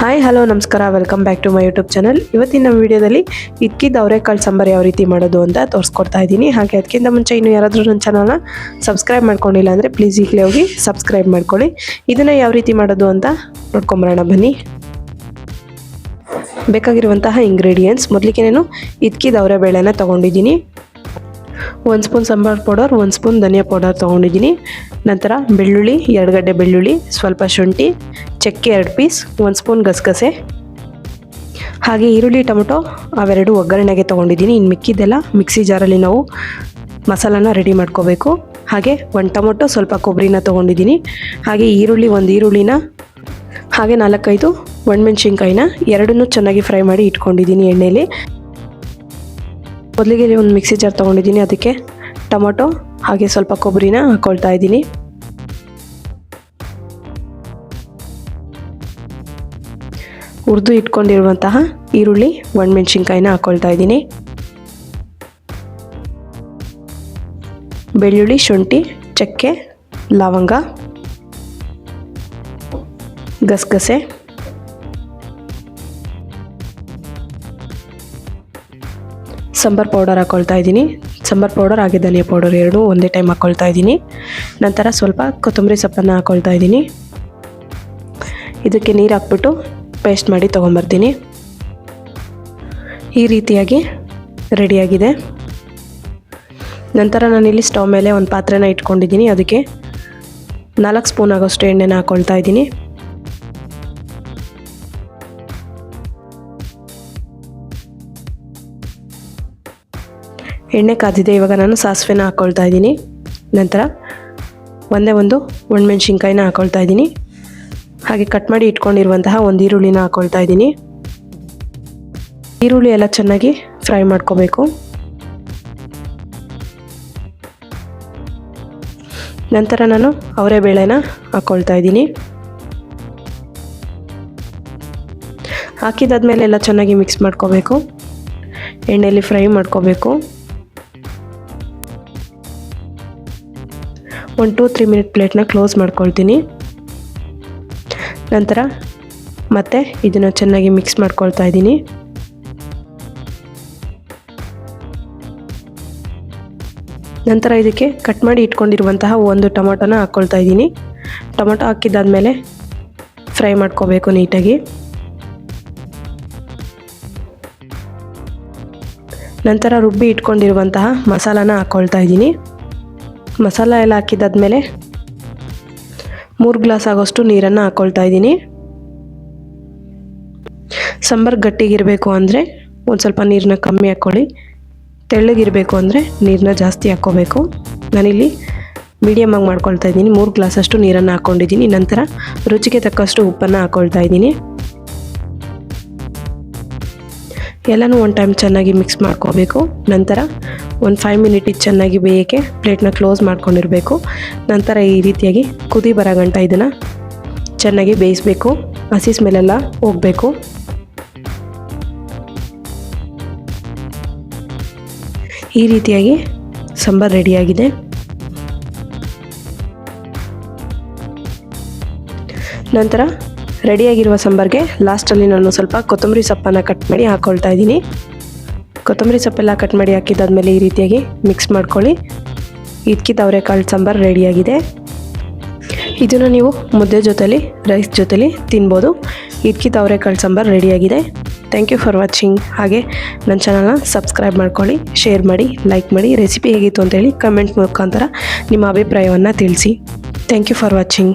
Hi hello ನಮಸ್ಕಾರ. Welcome back to my YouTube channel ಇವತ್ತಿನ ವಿಡಿಯೋದಲ್ಲಿ ಇಕ್ಕಿದ ಅವರೆಕಾಳು ಸಾಂಬಾರು ಯಾವ ರೀತಿ ಮಾಡೋದು ಅಂತ ತೋರಿಸ್ಕೊಡ್ತಾ ಇದ್ದೀನಿ. ಹಾಗೆ ಅದಕ್ಕಿಂತ ಮುಂಚೆ ಇನ್ನು ಯಾರಾದರೂ ನನ್ನ ಚಾನಲ್ನ ಸಬ್ಸ್ಕ್ರೈಬ್ ಮಾಡ್ಕೊಂಡಿಲ್ಲ ಅಂದರೆ ಪ್ಲೀಸ್ ಈಗಲೇ ಹೋಗಿ ಸಬ್ಸ್ಕ್ರೈಬ್ ಮಾಡ್ಕೊಳ್ಳಿ. ಇದನ್ನು ಯಾವ ರೀತಿ ಮಾಡೋದು ಅಂತ ನೋಡ್ಕೊಂಬರೋಣ, ಬನ್ನಿ. ಬೇಕಾಗಿರುವಂತಹ ಇಂಗ್ರೀಡಿಯೆಂಟ್ಸ್ ಮೊದಲಿಗೆ ನಾನು ಇದ್ಕಿದ ಅವರೆ ಬೇಳೆನ ತೊಗೊಂಡಿದ್ದೀನಿ. ಒಂದು ಸ್ಪೂನ್ ಸಾಂಬಾರು ಪೌಡರ್, ಒಂದು ಸ್ಪೂನ್ ಧನಿಯಾ ಪೌಡರ್ ತೊಗೊಂಡಿದ್ದೀನಿ. ನಂತರ ಬೆಳ್ಳುಳ್ಳಿ, ಎರಡು ಗಡ್ಡೆ ಬೆಳ್ಳುಳ್ಳಿ, ಸ್ವಲ್ಪ ಶುಂಠಿ, ಚಕ್ಕೆ ಎರಡು ಪೀಸ್, ಒಂದು ಸ್ಪೂನ್ ಗಸಗಸೆ. ಹಾಗೆ ಈರುಳ್ಳಿ, ಟೊಮೊಟೊ ಅವೆರಡು ಒಗ್ಗರಣೆಗೆ ತೊಗೊಂಡಿದ್ದೀನಿ. ಇನ್ನು ಮಿಕ್ಕಿದ್ದೆಲ್ಲ ಮಿಕ್ಸಿ ಜಾರಲ್ಲಿ ನಾವು ಮಸಾಲಾನ ರೆಡಿ ಮಾಡ್ಕೋಬೇಕು. ಹಾಗೆ ಒಂದು ಟೊಮೊಟೊ, ಸ್ವಲ್ಪ ಕೊಬ್ಬರಿನ ತೊಗೊಂಡಿದ್ದೀನಿ. ಹಾಗೆ ಈರುಳ್ಳಿ, ಒಂದು ಈರುಳ್ಳಿನ, ಹಾಗೆ ನಾಲ್ಕೈದು ಒಣಮೆಣ್ಸಿನ್ಕಾಯಿನ ಎರಡನ್ನೂ ಚೆನ್ನಾಗಿ ಫ್ರೈ ಮಾಡಿ ಇಟ್ಕೊಂಡಿದ್ದೀನಿ ಎಣ್ಣೆಯಲ್ಲಿ ಮೊದಲಿಗೆ ಒಂದು ಮಿಕ್ಸಿ ಜಾರ್ ತೊಗೊಂಡಿದ್ದೀನಿ. ಅದಕ್ಕೆ ಟೊಮೊಟೊ ಹಾಗೆ ಸ್ವಲ್ಪ ಕೊಬ್ಬರಿನ ಹಾಕ್ಕೊಳ್ತಾ ಇದ್ದೀನಿ. ಹುರಿದು ಇಟ್ಕೊಂಡಿರುವಂತಹ ಈರುಳ್ಳಿ, ಒಣಮೆಣ್ಸಿನ್ಕಾಯಿನ ಹಾಕ್ಕೊಳ್ತಾ ಇದ್ದೀನಿ. ಬೆಳ್ಳುಳ್ಳಿ, ಶುಂಠಿ, ಚಕ್ಕೆ, ಲವಂಗ, ಗಸಗಸೆ. ಸಾಂಬಾರ್ ಪೌಡರ್ ಹಾಕ್ಕೊಳ್ತಾ ಇದ್ದೀನಿ. ಸಾಂಬಾರ್ ಪೌಡರ್ ಹಾಗೆ ಧನಿಯ ಪೌಡರ್ ಎರಡು ಒಂದೇ ಟೈಮ್ ಹಾಕ್ಕೊಳ್ತಾ ಇದ್ದೀನಿ. ನಂತರ ಸ್ವಲ್ಪ ಕೊತ್ತಂಬರಿ ಸೊಪ್ಪನ್ನು ಹಾಕ್ಕೊಳ್ತಾ ಇದ್ದೀನಿ. ಇದಕ್ಕೆ ನೀರು ಹಾಕ್ಬಿಟ್ಟು ಪೇಸ್ಟ್ ಮಾಡಿ ತೊಗೊಂಬರ್ತೀನಿ. ಈ ರೀತಿಯಾಗಿ ರೆಡಿಯಾಗಿದೆ ನಂತರ ನಾನಿಲ್ಲಿ ಸ್ಟವ್ ಮೇಲೆ ಒಂದು ಪಾತ್ರೆನ ಇಟ್ಕೊಂಡಿದ್ದೀನಿ. ಅದಕ್ಕೆ ನಾಲ್ಕು ಸ್ಪೂನ್ ಆಗೋಷ್ಟು ಎಣ್ಣೆನ ಹಾಕ್ಕೊಳ್ತಾ ಇದ್ದೀನಿ. ಎಣ್ಣೆ ಕಾದಿದೆ, ಇವಾಗ ನಾನು ಸಾಸಿವೆನ ಹಾಕ್ಕೊಳ್ತಾ ಇದ್ದೀನಿ. ನಂತರ ಒಂದೇ ಒಂದು ಒಣಮೆಣ್ಸಿನ್ಕಾಯಿನ ಹಾಕ್ಕೊಳ್ತಾ ಇದ್ದೀನಿ. ಹಾಗೆ ಕಟ್ ಮಾಡಿ ಇಟ್ಕೊಂಡಿರುವಂತಹ ಒಂದು ಈರುಳ್ಳಿನ ಹಾಕ್ಕೊಳ್ತಾ ಇದ್ದೀನಿ. ಈರುಳ್ಳಿ ಎಲ್ಲ ಚೆನ್ನಾಗಿ ಫ್ರೈ ಮಾಡ್ಕೋಬೇಕು. ನಂತರ ನಾನು ಅವರೇ ಬೇಳೆನ ಹಾಕ್ಕೊಳ್ತಾ ಇದ್ದೀನಿ. ಹಾಕಿದಾದ್ಮೇಲೆ ಎಲ್ಲ ಚೆನ್ನಾಗಿ ಮಿಕ್ಸ್ ಮಾಡ್ಕೋಬೇಕು. ಎಣ್ಣೆಯಲ್ಲಿ ಫ್ರೈ ಮಾಡ್ಕೋಬೇಕು. ಒಂದು ಟೂ ತ್ರೀ ಮಿನಿಟ್ ಪ್ಲೇಟ್ನ ಕ್ಲೋಸ್ ಮಾಡ್ಕೊಳ್ತೀನಿ. ನಂತರ ಮತ್ತೆ ಇದನ್ನು ಚೆನ್ನಾಗಿ ಮಿಕ್ಸ್ ಮಾಡ್ಕೊಳ್ತಾ ಇದ್ದೀನಿ. ನಂತರ ಇದಕ್ಕೆ ಕಟ್ ಮಾಡಿ ಇಟ್ಕೊಂಡಿರುವಂತಹ ಒಂದು ಟೊಮೊಟೊನ ಹಾಕ್ಕೊಳ್ತಾ ಇದ್ದೀನಿ. ಟೊಮೊಟೊ ಹಾಕಿದ್ದಾದಮೇಲೆ ಫ್ರೈ ಮಾಡ್ಕೋಬೇಕು ನೀಟಾಗಿ. ನಂತರ ರುಬ್ಬಿ ಇಟ್ಕೊಂಡಿರುವಂತಹ ಮಸಾಲಾನ ಹಾಕ್ಕೊಳ್ತಾ ಇದ್ದೀನಿ. ಮಸಾಲ ಎಲ್ಲ ಹಾಕಿದ್ದಾದ್ಮೇಲೆ ಮೂರು ಗ್ಲಾಸ್ ಆಗೋಷ್ಟು ನೀರನ್ನು ಹಾಕ್ಕೊಳ್ತಾ ಇದ್ದೀನಿ. ಸಾಂಬಾರು ಗಟ್ಟಿಗಿರಬೇಕು ಅಂದರೆ ಒಂದು ಸ್ವಲ್ಪ ನೀರನ್ನ ಕಮ್ಮಿ ಹಾಕ್ಕೊಳ್ಳಿ ತೆಳ್ಳಗಿರಬೇಕು ಅಂದರೆ ನೀರನ್ನ ಜಾಸ್ತಿ ಹಾಕ್ಕೋಬೇಕು. ನಾನಿಲ್ಲಿ ಮೀಡಿಯಮಾಗಿ ಮಾಡ್ಕೊಳ್ತಾ ಇದ್ದೀನಿ. ಮೂರು ಗ್ಲಾಸಷ್ಟು ನೀರನ್ನು ಹಾಕ್ಕೊಂಡಿದ್ದೀನಿ ನಂತರ ರುಚಿಗೆ ತಕ್ಕಷ್ಟು ಉಪ್ಪನ್ನು ಹಾಕ್ಕೊಳ್ತಾ ಇದ್ದೀನಿ. ಎಲ್ಲನೂ ಒಂದು ಟೈಮ್ ಚೆನ್ನಾಗಿ ಮಿಕ್ಸ್ ಮಾಡ್ಕೋಬೇಕು. ನಂತರ ಒಂದು ಫೈವ್ ಮಿನಿಟ್ ಇದು ಚೆನ್ನಾಗಿ ಬೇಯೋಕ್ಕೆ ಪ್ಲೇಟ್ನ ಕ್ಲೋಸ್ ಮಾಡ್ಕೊಂಡಿರಬೇಕು. ನಂತರ ಈ ರೀತಿಯಾಗಿ ಕುದಿ ಬರೋ ಗಂಟ ಇದನ್ನು ಚೆನ್ನಾಗಿ ಬೇಯಿಸಬೇಕು. ಹಸಿ ಸ್ಮೆಲ್ಲೆಲ್ಲ ಹೋಗಬೇಕು. ಈ ರೀತಿಯಾಗಿ ಸಾಂಬಾರು ರೆಡಿಯಾಗಿದೆ ನಂತರ ರೆಡಿಯಾಗಿರುವ ಸಾಂಬಾರಿಗೆ ಲಾಸ್ಟಲ್ಲಿ ನಾನು ಸ್ವಲ್ಪ ಕೊತ್ತಂಬರಿ ಸೊಪ್ಪನ್ನು ಕಟ್ ಮಾಡಿ ಹಾಕ್ಕೊಳ್ತಾ ಇದ್ದೀನಿ. ಕೊತ್ತಂಬರಿ ಸೊಪ್ಪೆಲ್ಲ ಕಟ್ ಮಾಡಿ ಹಾಕಿದ್ದಾದ್ಮೇಲೆ ಈ ರೀತಿಯಾಗಿ ಮಿಕ್ಸ್ ಮಾಡ್ಕೊಳ್ಳಿ. ಇದಕ್ಕಿದ್ದ ಅವರೆಕಾಳು ಸಾಂಬಾರು ರೆಡಿಯಾಗಿದೆ ಇದನ್ನು ನೀವು ಮುದ್ದೆ ಜೊತೆಲಿ ರೈಸ್ ಜೊತೆಲಿ ತಿನ್ಬೋದು. ಇದಕ್ಕಿದ್ದ ಅವರೆಕಾಳು ಸಾಂಬಾರು ರೆಡಿಯಾಗಿದೆ ಥ್ಯಾಂಕ್ ಯು ಫಾರ್ ವಾಚಿಂಗ್ ಹಾಗೆ ನನ್ನ ಚಾನಲ್ನ ಸಬ್ಸ್ಕ್ರೈಬ್ ಮಾಡ್ಕೊಳ್ಳಿ ಶೇರ್ ಮಾಡಿ ಲೈಕ್ ಮಾಡಿ. ರೆಸಿಪಿ ಹೇಗಿತ್ತು ಅಂತೇಳಿ ಕಮೆಂಟ್ ಮುಖಾಂತರ ನಿಮ್ಮ ಅಭಿಪ್ರಾಯವನ್ನು ತಿಳಿಸಿ. Thank you for watching